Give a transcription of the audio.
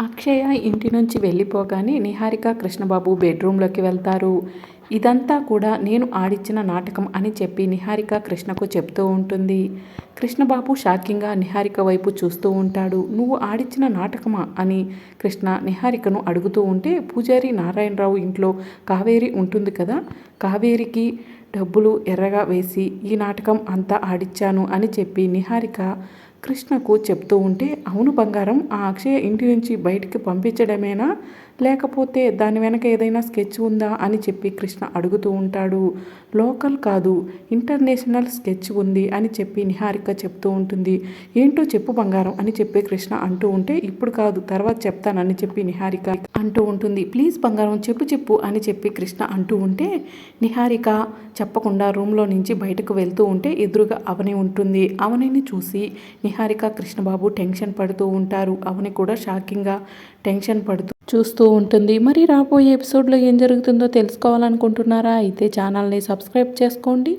అక్షయ ఇంటి నుంచి వెళ్ళిపోగానే నిహారిక కృష్ణబాబు బెడ్రూమ్లోకి వెళ్తారు. ఇదంతా కూడా నేను ఆడిచ్చిన నాటకం అని చెప్పి నిహారిక కృష్ణకు చెప్తూ ఉంటుంది. కృష్ణబాబు షాకింగ్గా నిహారిక వైపు చూస్తూ ఉంటాడు. నువ్వు ఆడిచ్చిన నాటకమా? అని కృష్ణ నిహారికను అడుగుతూ ఉంటే పూజారి నారాయణరావు ఇంట్లో కావేరి ఉంటుంది కదా? కావేరికి డబ్బులు ఎర్రగా వేసి ఈ నాటకం అంతా ఆడిచ్చాను అని చెప్పి నిహారిక కృష్ణకు చెప్తూ ఉంటే అవును బంగారం ఆ అక్షయ ఇంటి నుంచి బయటికి పంపించడమేనా? లేకపోతే దాని వెనక ఏదైనా స్కెచ్ ఉందా? అని చెప్పి కృష్ణ అడుగుతూ ఉంటాడు. లోకల్ కాదు ఇంటర్నేషనల్ స్కెచ్ ఉంది అని చెప్పి నిహారిక చెప్తూ ఉంటుంది. ఏంటో చెప్పు బంగారం అని చెప్పి కృష్ణ అంటూ ఉంటే ఇప్పుడు కాదు తర్వాత చెప్తానని చెప్పి నిహారిక అంటూ ఉంటుంది. ప్లీజ్ బంగారం చెప్పు చెప్పు అని చెప్పి కృష్ణ అంటూ ఉంటే నిహారిక చెప్పకుండా రూమ్లో నుంచి బయటకు వెళ్తూ ఉంటే ఎదురుగా అవని ఉంటుంది. అవనిని చూసి నిహారిక కృష్ణబాబు టెన్షన్ పడుతూ ఉంటారు. అవని కూడా షాకింగ్గా టెన్షన్ పడుతూ చూస్తూ ఉంటుంది. మరి రాబోయే ఎపిసోడ్లో ఏం జరుగుతుందో తెలుసుకోవాలనుకుంటున్నారా? అయితే ఛానల్ని సబ్స్క్రైబ్ చేసుకోండి.